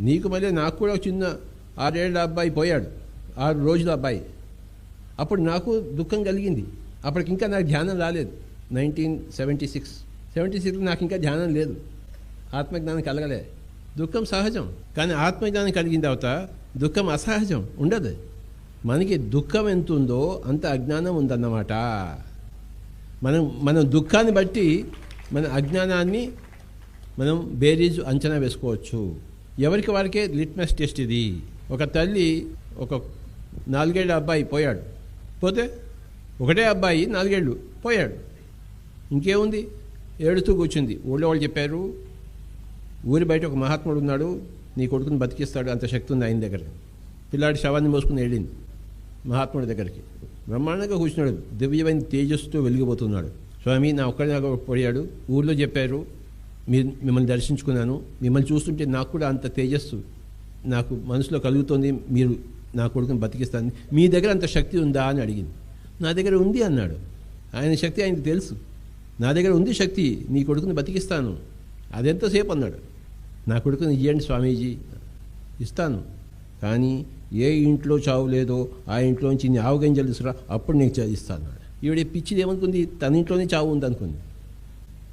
నీకు మళ్ళీ నాకు కూడా ఒక చిన్న ఆరేళ్ళ అబ్బాయి పోయాడు. ఆరు రోజుల అబ్బాయి. అప్పుడు నాకు దుఃఖం కలిగింది. అప్పటికి ఇంకా నాకు ధ్యానం రాలేదు. Nineteen seventy six. Seventy six నాకు ఇంకా ధ్యానం లేదు. ఆత్మజ్ఞానం కలగలే. దుఃఖం సహజం. కానీ ఆత్మజ్ఞానం కలిగిన తర్వాత దుఃఖం అసహజం. ఉండదు. మనకి దుఃఖం ఎంత ఉందో అంత అజ్ఞానం ఉందన్నమాట. మనం మనం దుఃఖాన్ని బట్టి మన అజ్ఞానాన్ని మనం బేరీజు అంచనా వేసుకోవచ్చు. ఎవరికి వారికే లిట్మస్ టెస్ట్ ఇది? ఒక తల్లి ఒక నాలుగేళ్ళ అబ్బాయి పోయాడు. పోతే ఒకటే అబ్బాయి నాలుగేళ్ళు పోయాడు. ఇంకేముంది? ఏడుతూ కూర్చుంది. ఊళ్ళో వాళ్ళు చెప్పారు ఊరి బయట ఒక మహాత్ముడు ఉన్నాడు నీ కొడుకుని బతికిస్తాడు అంత శక్తి ఉంది ఆయన దగ్గర. పిల్లాడి శవాన్ని మోసుకుని వెళ్ళింది మహాత్ముడి దగ్గరికి. బ్రహ్మాండంగా కూర్చున్నాడు. దివ్యమైన తేజస్సుతో వెలిగిపోతున్నాడు. స్వామి నా ఒక్కడి నాకు పోయాడు. ఊళ్ళో చెప్పారు మీరు మిమ్మల్ని దర్శించుకున్నాను. మిమ్మల్ని చూస్తుంటే నాకు కూడా అంత తేజస్సు నాకు మనసులో కలుగుతోంది. మీరు నా కొడుకుని బతికిస్తాను మీ దగ్గర అంత శక్తి ఉందా అని అడిగింది. నా దగ్గర ఉంది అన్నాడు. ఆయన శక్తి ఆయనకు తెలుసు. నా దగ్గర ఉంది శక్తి నీ కొడుకుని బతికిస్తాను. అదెంతసేపు అన్నాడు. నా కొడుకుని ఇయ్యండి స్వామీజీ ఇస్తాను. కానీ ఏ ఇంట్లో చావు లేదో ఆ ఇంట్లోంచి నీ ఆవగింజలు తీసుకురా అప్పుడు నేను ఇస్తాను ఈవిడ పిచ్చిది ఏమనుకుంది? తన ఇంట్లోనే చావు ఉంది అనుకుంది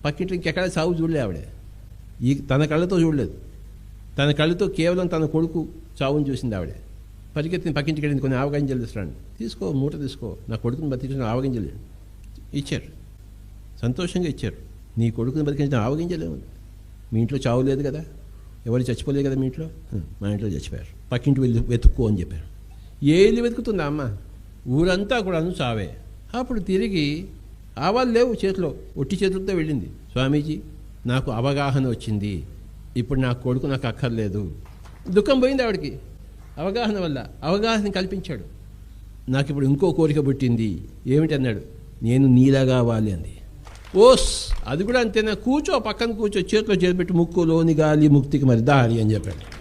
పక్కింట్లో ఇంకెక్కడ చావు చూడలే ఆవిడ. ఈ తన కళ్ళతో చూడలేదు. తన కళ్ళతో కేవలం తన కొడుకు చావుని చూసింది ఆవిడ. పరిగెత్తిన పక్కింటికి వెళ్ళింది కొన్ని ఆవగింజలు తీసుకురండి తీసుకో మూట తీసుకో. నా కొడుకుని బతికించిన ఆవగింజలు ఇచ్చారు. సంతోషంగా ఇచ్చారు. నీ కొడుకుని బతికించిన ఆవగింజలే మీ ఇంట్లో చావు లేదు కదా? ఎవరు చచ్చిపోలేదు కదా మీ ఇంట్లో? మా ఇంట్లో చచ్చిపోయారు. పక్కింటి వెళ్ళి వెతుక్కో అని చెప్పారు. ఏ వెతుకుతుందా అమ్మ? ఊరంతా కూడా చావే. అప్పుడు తిరిగి ఆవాలు లేవు చేతిలో. ఒట్టి చేతులతో వెళ్ళింది. స్వామీజీ నాకు అవగాహన వచ్చింది. ఇప్పుడు నా కొడుకు నాకు అక్కర్లేదు. దుఃఖం పోయింది ఆవిడకి. అవగాహన వల్ల అవగాహన కల్పించాడు. నాకు ఇప్పుడు ఇంకో కోరిక పుట్టింది. ఏమిటి అన్నాడు నేను నీలాగా అవ్వాలి అంది. ఓస్ అది కూడా అంతేనా? కూర్చో పక్కన కూర్చో చేతిలో చేతిపెట్టి ముక్కు లోని గాలి ముక్తికి మరి దారి అని చెప్పాడు.